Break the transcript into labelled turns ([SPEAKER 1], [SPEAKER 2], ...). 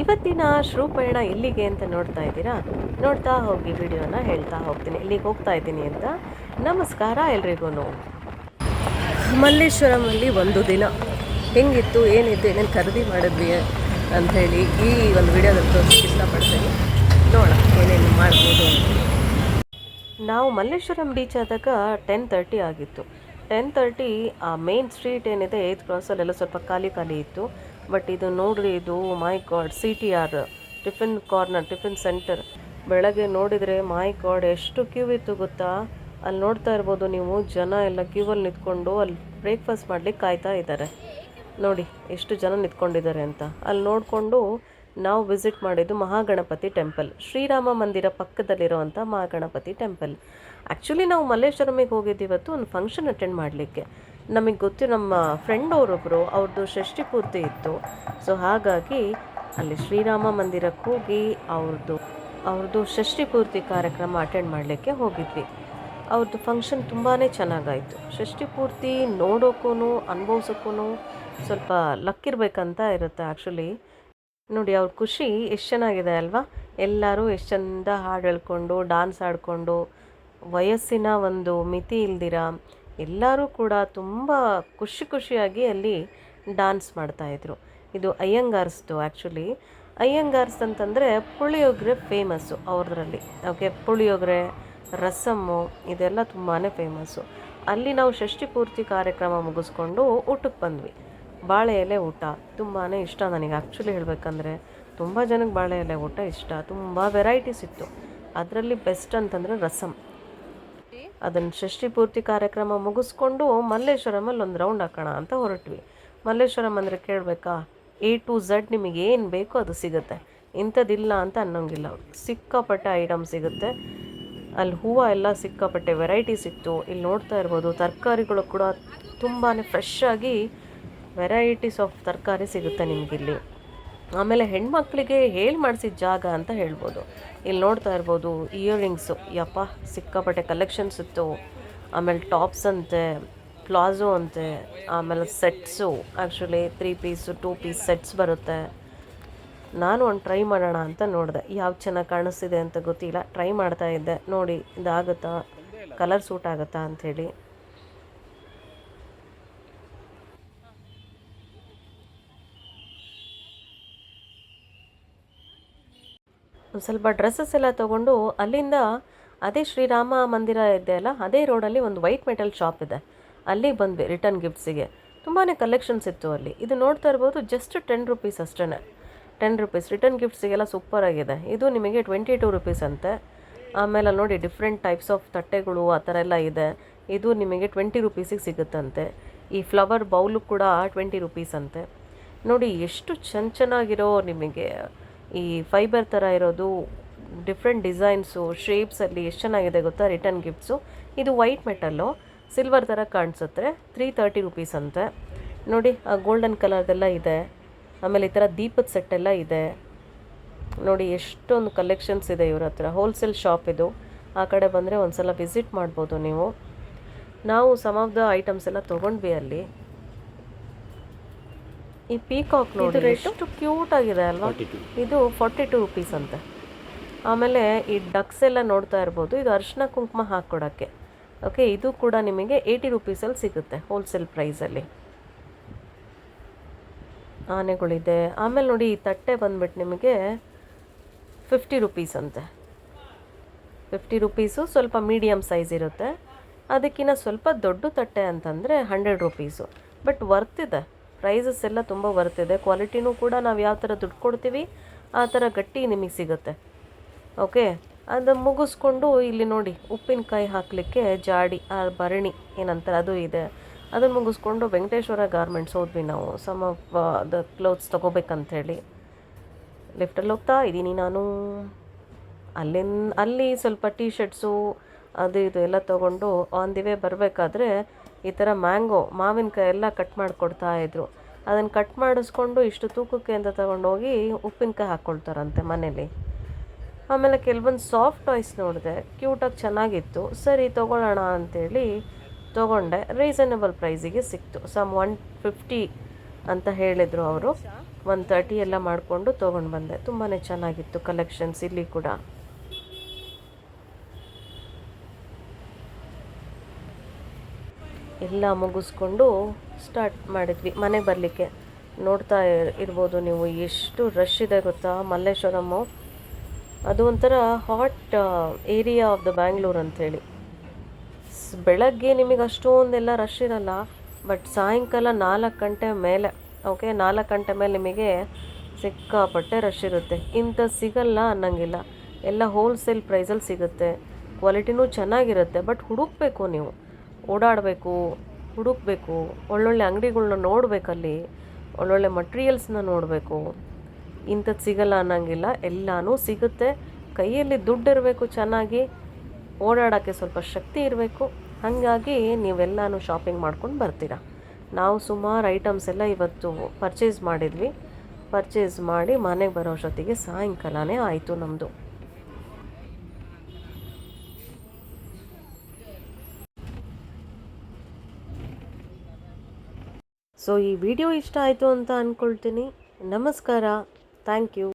[SPEAKER 1] ಇವತ್ತಿನ ಶ್ರೂಪಯಣ ಎಲ್ಲಿಗೆ ಅಂತ ನೋಡ್ತಾ ಇದ್ದೀರಾ? ನೋಡ್ತಾ ಹೋಗಿ ವಿಡಿಯೋನ ಹೇಳ್ತಾ ಹೋಗ್ತೀನಿ. ಇಲ್ಲಿಗೆ ಹೋಗ್ತಾ ಇದ್ದೀನಿ ಅಂತ ನಮಸ್ಕಾರ ಎಲ್ರಿಗೂ ಮಲ್ಲೇಶ್ವರಮಲ್ಲಿ ಒಂದು ದಿನ. ಹೆಂಗಿತ್ತು, ಏನಿತ್ತು, ಏನೇನು ಖರೀದಿ ಮಾಡಿದ್ವಿ ಅಂಥೇಳಿ ಈ ಒಂದು ವಿಡಿಯೋದಲ್ಲಿ ತೋರಿಸಕ್ಕೆ ಇಷ್ಟಪಡ್ತೀನಿ. ನೋಡೋಣ, ಏನೇನು ಮಾಡ್ಬೋದು ನಾವು ಮಲ್ಲೇಶ್ವರಂ ಬೀಚ್ ಆದಾಗ ಟೆನ್ ತರ್ಟಿ ಆಗಿತ್ತು. ಟೆನ್ ತರ್ಟಿ ಆ ಮೇನ್ ಸ್ಟ್ರೀಟ್ ಏನಿದೆ ಏತ್ ಕ್ರಾಸಲ್ಲೆಲ್ಲ ಸ್ವಲ್ಪ ಖಾಲಿ ಖಾಲಿ ಇತ್ತು. ಬಟ್ ಇದು ನೋಡ್ರಿ, ಇದು my god C T R tiffin corner, tiffin center. ಬೆಳಗ್ಗೆ ನೋಡಿದರೆ ಮೈ ಗಾಡ್ ಎಷ್ಟು ಕ್ಯೂ ಇತ್ತು ಗೊತ್ತಾ? ಅಲ್ಲಿ ನೋಡ್ತಾ ಇರ್ಬೋದು ನೀವು, ಜನ ಎಲ್ಲ ಕ್ಯೂವಲ್ಲಿ ನಿಂತ್ಕೊಂಡು ಅಲ್ಲಿ ಬ್ರೇಕ್ಫಾಸ್ಟ್ ಮಾಡ್ಲಿಕ್ಕೆ ಕಾಯ್ತಾ ಇದ್ದಾರೆ. ನೋಡಿ, ಎಷ್ಟು ಜನ ನಿಂತ್ಕೊಂಡಿದ್ದಾರೆ ಅಂತ. ಅಲ್ಲಿ ನೋಡಿಕೊಂಡು ನಾವು ವಿಸಿಟ್ ಮಾಡಿದ್ದು ಮಹಾಗಣಪತಿ ಟೆಂಪಲ್ ಶ್ರೀರಾಮ ಮಂದಿರ ಪಕ್ಕದಲ್ಲಿರುವಂಥ ಮಹಾಗಣಪತಿ ಟೆಂಪಲ್ ಆ್ಯಕ್ಚುಲಿ ನಾವು ಮಲ್ಲೇಶ್ವರಮಿಗೆ ಹೋಗಿದ್ದು ಇವತ್ತು, ಒಂದು ಫಂಕ್ಷನ್ ಅಟೆಂಡ್ ಮಾಡಲಿಕ್ಕೆ. ನಮಗೆ ಗೊತ್ತು ನಮ್ಮ ಫ್ರೆಂಡ್ ಅವರೊಬ್ಬರು ಅವ್ರದ್ದು ಷಷ್ಠಿ ಪೂರ್ತಿ ಇತ್ತು. ಸೊ ಹಾಗಾಗಿ ಅಲ್ಲಿ ಶ್ರೀರಾಮ ಮಂದಿರಕ್ಕೆ ಹೋಗಿ ಅವ್ರದ್ದು ಅವ್ರದ್ದು ಷಷ್ಠಿ ಪೂರ್ತಿ ಕಾರ್ಯಕ್ರಮ ಅಟೆಂಡ್ ಮಾಡಲಿಕ್ಕೆ ಹೋಗಿದ್ವಿ. ಅವ್ರದ್ದು ಫಂಕ್ಷನ್ ತುಂಬಾ ಚೆನ್ನಾಗಾಯಿತು. ಷಷ್ಠಿ ಪೂರ್ತಿ ನೋಡೋಕ್ಕೂ ಅನುಭವಿಸೋಕ್ಕೂ ಸ್ವಲ್ಪ ಲಕ್ ಇರಬೇಕಂತ ಇರುತ್ತೆ ಆ್ಯಕ್ಚುಲಿ ನೋಡಿ, ಅವ್ರ ಖುಷಿ ಎಷ್ಟು ಚೆನ್ನಾಗಿದೆ ಅಲ್ವಾ? ಎಲ್ಲರೂ ಎಷ್ಟು ಚಂದ ಹಾಡು ಹೇಳ್ಕೊಂಡು ಡಾನ್ಸ್ ಆಡಿಕೊಂಡು, ವಯಸ್ಸಿನ ಒಂದು ಮಿತಿ ಇಲ್ದಿರ ಎಲ್ಲರೂ ಕೂಡ ತುಂಬ ಖುಷಿ ಖುಷಿಯಾಗಿ ಅಲ್ಲಿ ಡಾನ್ಸ್ ಮಾಡ್ತಾಯಿದ್ರು ಇದು ಅಯ್ಯಂಗಾರ್ಸ್ದು ಆ್ಯಕ್ಚುಲಿ ಅಯ್ಯಂಗಾರ್ಸ್ ಅಂತಂದರೆ ಪುಳಿಯೋಗರೆ ಫೇಮಸ್ಸು ಅವ್ರದ್ರಲ್ಲಿ. ಓಕೆ ಪುಳಿಯೋಗರೆ, ರಸಮ್ಮು ಇದೆಲ್ಲ ತುಂಬಾ ಫೇಮಸ್ಸು ಅಲ್ಲಿ ನಾವು ಷಷ್ಠಿ ಪೂರ್ತಿ ಕಾರ್ಯಕ್ರಮ ಮುಗಿಸ್ಕೊಂಡು ಊಟಕ್ಕೆ ಬಂದ್ವಿ. ಬಾಳೆ ಎಲೆ ಊಟ ತುಂಬಾ ಇಷ್ಟ ನನಗೆ. ಆ್ಯಕ್ಚುಲಿ ಹೇಳಬೇಕಂದ್ರೆ ತುಂಬ ಜನಕ್ಕೆ ಬಾಳೆ ಎಲೆ ಊಟ ಇಷ್ಟ. ತುಂಬ ವೆರೈಟೀಸ್ ಇತ್ತು. ಅದರಲ್ಲಿ ಬೆಸ್ಟ್ ಅಂತಂದರೆ ರಸಮ್. ಅದನ್ನು ಷಷ್ಠಿ ಪೂರ್ತಿ ಕಾರ್ಯಕ್ರಮ ಮುಗಿಸ್ಕೊಂಡು ಮಲ್ಲೇಶ್ವರಮಲ್ಲಿ ಒಂದು ರೌಂಡ್ ಹಾಕೋಣ ಅಂತ ಹೊರಟ್ವಿ. ಮಲ್ಲೇಶ್ವರಂ ಅಂದರೆ ಕೇಳಬೇಕಾ? ಎ ಟು ಝಡ್ ನಿಮಗೆ ಏನು ಬೇಕೋ ಅದು ಸಿಗುತ್ತೆ. ಇಂಥದ್ದಿಲ್ಲ ಅಂತ ಅನ್ನೋಂಗಿಲ್ಲ. ಸಿಕ್ಕಾಪಟ್ಟೆ ಐಟಮ್ ಸಿಗುತ್ತೆ. ಅಲ್ಲಿ ಹೂವು ಎಲ್ಲ ಸಿಕ್ಕಾಪಟ್ಟೆ ವೆರೈಟಿ ಸಿಕ್ತು. ಇಲ್ಲಿ ನೋಡ್ತಾ ಇರ್ಬೋದು ತರಕಾರಿಗಳು ಕೂಡ ತುಂಬಾ ಫ್ರೆಶ್ ಆಗಿ ವೆರೈಟೀಸ್ ಆಫ್ ತರಕಾರಿ ಸಿಗುತ್ತೆ ನಿಮಗಿಲ್ಲಿ. ಆಮೇಲೆ ಹೆಣ್ಮಕ್ಳಿಗೆ ಹೇಳಿ ಮಾಡಿಸಿದ ಜಾಗ ಅಂತ ಹೇಳ್ಬೋದು. ಇಲ್ಲಿ ನೋಡ್ತಾ ಇರ್ಬೋದು ಇಯರಿಂಗ್ಸು ಯಪ್ಪ, ಸಿಕ್ಕಾಪಟ್ಟೆ ಕಲೆಕ್ಷನ್ಸ್ ಇತ್ತು. ಆಮೇಲೆ ಟಾಪ್ಸ್ ಅಂತೆ ಪ್ಲಾಝೋ ಅಂತೆ, ಆಮೇಲೆ sets actually three piece two piece sets ಬರುತ್ತೆ. ನಾನು ಒಂದು ಟ್ರೈ ಮಾಡೋಣ ಅಂತ ನೋಡಿದೆ. ಯಾವ ಚೆನ್ನಾಗಿ ಕಾಣಿಸ್ತಿದೆ ಅಂತ ಗೊತ್ತಿಲ್ಲ. ಟ್ರೈ ಮಾಡ್ತಾ ಇದ್ದೆ. ನೋಡಿ, ಇದಾಗುತ್ತಾ? ಕಲರ್ ಸೂಟ್ ಆಗುತ್ತಾ ಅಂಥೇಳಿ ಸ್ವಲ್ಪ ಡ್ರೆಸ್ಸಸ್ ಎಲ್ಲ ತೊಗೊಂಡು ಅಲ್ಲಿಂದ ಅದೇ ಶ್ರೀರಾಮ ಮಂದಿರ ಇದೆ ಅಲ್ಲ, ಅದೇ ರೋಡಲ್ಲಿ ಒಂದು ವೈಟ್ ಮೆಟಲ್ ಶಾಪ್ ಇದೆ. ಅಲ್ಲಿಗೆ ಬಂದ್ವಿ ರಿಟರ್ನ್ ಗಿಫ್ಟ್ಸಿಗೆ ತುಂಬಾ ಕಲೆಕ್ಷನ್ಸ್ ಇತ್ತು ಅಲ್ಲಿ. ಇದು ನೋಡ್ತಾ ಇರ್ಬೋದು ಜಸ್ಟ್ ಟೆನ್ ರುಪೀಸ್ ಅಷ್ಟೇ ಟೆನ್ ರುಪೀಸ್ ರಿಟರ್ನ್ ಗಿಫ್ಟ್ಸಿಗೆಲ್ಲ ಸೂಪರ್ ಆಗಿದೆ. ಇದು ನಿಮಗೆ ಟ್ವೆಂಟಿ ಟು ರುಪೀಸ್ ಅಂತೆ. ಆಮೇಲೆ ನೋಡಿ ಡಿಫ್ರೆಂಟ್ ಟೈಪ್ಸ್ ಆಫ್ ತಟ್ಟೆಗಳು, ಆ ಥರ ಎಲ್ಲ ಇದೆ. ಇದು ನಿಮಗೆ ಟ್ವೆಂಟಿ ರುಪೀಸಿಗೆ ಸಿಗುತ್ತಂತೆ. ಈ ಫ್ಲವರ್ ಬೌಲು ಕೂಡ ಟ್ವೆಂಟಿ ರುಪೀಸ್ ಅಂತೆ. ನೋಡಿ ಎಷ್ಟು ಚೆನ್ನ ಚೆನ್ನಾಗಿರೋ ನಿಮಗೆ ಈ ಫೈಬರ್ ಥರ ಇರೋದು ಡಿಫ್ರೆಂಟ್ ಡಿಸೈನ್ಸು ಶೇಪ್ಸಲ್ಲಿ ಎಷ್ಟು ಚೆನ್ನಾಗಿದೆ ಗೊತ್ತಾ? ರಿಟರ್ನ್ ಗಿಫ್ಟ್ಸು ಇದು ವೈಟ್ ಮೆಟಲ್ಲು ಸಿಲ್ವರ್ ಥರ ಕಾಣಿಸುತ್ತೆ. ತ್ರೀ ತರ್ಟಿ ರುಪೀಸ್ ಅಂತೆ. ನೋಡಿ, ಆ ಗೋಲ್ಡನ್ ಕಲರ್ದೆಲ್ಲ ಇದೆ. ಆಮೇಲೆ ಈ ಥರ ದೀಪದ ಸೆಟ್ ಎಲ್ಲ ಇದೆ. ನೋಡಿ, ಎಷ್ಟೊಂದು ಕಲೆಕ್ಷನ್ಸ್ ಇದೆ ಇವ್ರ ಹತ್ರ. ಹೋಲ್ಸೇಲ್ ಶಾಪ್ ಇದು. ಆ ಕಡೆ ಬಂದರೆ ಒಂದು ಸಲ ವಿಸಿಟ್ ಮಾಡ್ಬೋದು ನೀವು. ನಾವು ಸಮ್ ಆಫ್ ದ ಐಟಮ್ಸ್ ಎಲ್ಲ ತೊಗೊಂಡ್ವಿ ಅಲ್ಲಿ. ಈ ಪೀಕಾಕ್ ನೋಡಿ ಎಷ್ಟು ಕ್ಯೂಟ್ ಆಗಿದೆ ಅಲ್ವಾ? ಇದು ಫಾರ್ಟಿ ಟು ರುಪೀಸ್ ಅಂತೆ. ಆಮೇಲೆ ಈ ಡಕ್ಸ್ ಎಲ್ಲ ನೋಡ್ತಾ ಇರ್ಬೋದು. ಇದು ಅರಿಶಿನ ಕುಂಕುಮ ಹಾಕ್ಕೊಡೋಕ್ಕೆ. ಓಕೆ ಇದು ಕೂಡ ನಿಮಗೆ ಏಯ್ಟಿ ರುಪೀಸಲ್ಲಿ ಸಿಗುತ್ತೆ ಹೋಲ್ಸೇಲ್ ಪ್ರೈಸಲ್ಲಿ ಆನೆಗಳಿದೆ. ಆಮೇಲೆ ನೋಡಿ ಈ ತಟ್ಟೆ ಬಂದ್ಬಿಟ್ಟು ನಿಮಗೆ ಫಿಫ್ಟಿ ರುಪೀಸ್ ಅಂತೆ. ಫಿಫ್ಟಿ ರುಪೀಸು ಸ್ವಲ್ಪ ಮೀಡಿಯಮ್ ಸೈಜ್ ಇರುತ್ತೆ. ಅದಕ್ಕಿಂತ ಸ್ವಲ್ಪ ದೊಡ್ಡ ತಟ್ಟೆ ಅಂತಂದರೆ ಹಂಡ್ರೆಡ್ ರುಪೀಸು ಬಟ್ ವರ್ತ್ ಇದೆ. ಪ್ರೈಸಸ್ ಎಲ್ಲ ತುಂಬ ಬರ್ತಿದೆ. ಕ್ವಾಲಿಟಿನೂ ಕೂಡ ನಾವು ಯಾವ ಥರ ದುಡ್ಡು ಕೊಡ್ತೀವಿ, ಆ ಥರ ಗಟ್ಟಿ ನಿಮಗೆ ಸಿಗುತ್ತೆ. ಓಕೆ ಅದು ಮುಗಿಸ್ಕೊಂಡು ಇಲ್ಲಿ ನೋಡಿ, ಉಪ್ಪಿನಕಾಯಿ ಹಾಕಲಿಕ್ಕೆ ಜಾಡಿ, ಆ ಭರಣಿ ಏನಂತಾರೆ ಅದು ಇದೆ. ಅದನ್ನು ಮುಗಿಸ್ಕೊಂಡು ವೆಂಕಟೇಶ್ವರ ಗಾರ್ಮೆಂಟ್ಸ್ ಹೋದ್ವಿ ನಾವು. ಸಮ್ ಆಫ್ ದ ಕ್ಲೋತ್ಸ್ ತೊಗೋಬೇಕಂಥೇಳಿ ಲಿಫ್ಟಲ್ಲಿ ಹೋಗ್ತಾ ಇದ್ದೀನಿ ನಾನು. ಅಲ್ಲಿಂದ ಅಲ್ಲಿ ಸ್ವಲ್ಪ ಟೀ ಶರ್ಟ್ಸು ಅದು ಇದು ಎಲ್ಲ ತೊಗೊಂಡು ಆನ್ ದಿ ವೇ ಬರಬೇಕಾದ್ರೆ ಈ ಥರ ಮ್ಯಾಂಗೋ, ಮಾವಿನಕಾಯಿ ಎಲ್ಲ ಕಟ್ ಮಾಡಿಕೊಡ್ತಾ ಇದ್ದರು ಅದನ್ನು ಕಟ್ ಮಾಡಿಸ್ಕೊಂಡು ಇಷ್ಟು ತೂಕಕ್ಕೆ ಅಂತ ತಗೊಂಡೋಗಿ ಉಪ್ಪಿನಕಾಯಿ ಹಾಕ್ಕೊಳ್ತಾರಂತೆ ಮನೇಲಿ. ಆಮೇಲೆ ಕೆಲವೊಂದು ಸಾಫ್ಟ್ ಟಾಯ್ಸ್ ನೋಡಿದೆ ಕ್ಯೂಟಾಗಿ ಚೆನ್ನಾಗಿತ್ತು. ಸರಿ, ತೊಗೊಳ್ಳೋಣ ಅಂತೇಳಿ ತೊಗೊಂಡೆ. ರೀಸನಬಲ್ ಪ್ರೈಸಿಗೆ ಸಿಕ್ತು. ಸಮ್ ಒನ್ ಫಿಫ್ಟಿ ಅಂತ ಹೇಳಿದರು ಅವರು. ಒನ್ ತರ್ಟಿ ಎಲ್ಲ ಮಾಡಿಕೊಂಡು ತೊಗೊಂಡು ಬಂದೆ. ತುಂಬಾ ಚೆನ್ನಾಗಿತ್ತು ಕಲೆಕ್ಷನ್ಸ್ ಇಲ್ಲಿ ಕೂಡ. ಎಲ್ಲ ಮುಗಿಸ್ಕೊಂಡು ಸ್ಟಾರ್ಟ್ ಮಾಡಿದ್ವಿ. ಮನೆಗೆ ಬರಲಿಕ್ಕೆ. ನೋಡ್ತಾ ಇರ್- ಇರ್ಬೋದು ನೀವು, ಎಷ್ಟು ರಶ್ ಇದೆ ಗೊತ್ತಾ? ಮಲ್ಲೇಶ್ವರಮ್ಮು ಅದು ಒಂಥರ hot area of the Bangalore ಅಂಥೇಳಿ. ಬೆಳಗ್ಗೆ ನಿಮಗೆ ಅಷ್ಟೊಂದೆಲ್ಲ ರಶ್ ಇರಲ್ಲ. ಬಟ್ ಸಾಯಂಕಾಲ ನಾಲ್ಕು ಗಂಟೆ ಮೇಲೆ ಓಕೆ ನಾಲ್ಕು ಗಂಟೆ ಮೇಲೆ ನಿಮಗೆ ಸಿಕ್ಕಾಪಟ್ಟೆ ರಶ್ ಇರುತ್ತೆ. ಇಂಥ ಸಿಗಲ್ಲ ಅನ್ನಂಗಿಲ್ಲ. ಎಲ್ಲ ಹೋಲ್ಸೇಲ್ ಪ್ರೈಸಲ್ಲಿ ಸಿಗುತ್ತೆ. ಕ್ವಾಲಿಟಿನೂ ಚೆನ್ನಾಗಿರುತ್ತೆ. ಬಟ್ ಹುಡುಕ್ಬೇಕು ನೀವು. ಓಡಾಡಬೇಕು, ಹುಡುಕಬೇಕು, ಒಳ್ಳೊಳ್ಳೆ ಅಂಗಡಿಗಳ್ನ ನೋಡಬೇಕಲ್ಲಿ, ಒಳ್ಳೊಳ್ಳೆ ಮಟೀರಿಯಲ್ಸ್ನ ನೋಡಬೇಕು. ಇಂಥದ್ದು ಸಿಗಲ್ಲ ಅನ್ನೋಂಗಿಲ್ಲ, ಎಲ್ಲನೂ ಸಿಗುತ್ತೆ. ಕೈಯಲ್ಲಿ ದುಡ್ಡು ಇರಬೇಕು ಚೆನ್ನಾಗಿ, ಓಡಾಡೋಕ್ಕೆ ಸ್ವಲ್ಪ ಶಕ್ತಿ ಇರಬೇಕು. ಹಾಗಾಗಿ ನೀವೆಲ್ಲನೂ ಶಾಪಿಂಗ್ ಮಾಡ್ಕೊಂಡು ಬರ್ತೀರಾ. ನಾವು ಸುಮಾರು ಐಟಮ್ಸ್ ಎಲ್ಲ ಇವತ್ತು ಪರ್ಚೇಸ್ ಮಾಡಿದ್ವಿ. ಪರ್ಚೇಸ್ ಮಾಡಿ ಮನೆಗೆ ಬರೋ ಅಷ್ಟೊತ್ತಿಗೆ ಸಾಯಂಕಾಲನೇ ಆಯಿತು ನಮ್ಮದು ಸೊ ಈ ವಿಡಿಯೋ ಇಷ್ಟ ಆಯಿತು ಅಂತ ಅಂದ್ಕೊಳ್ತೀನಿ ನಮಸ್ಕಾರ. Thank you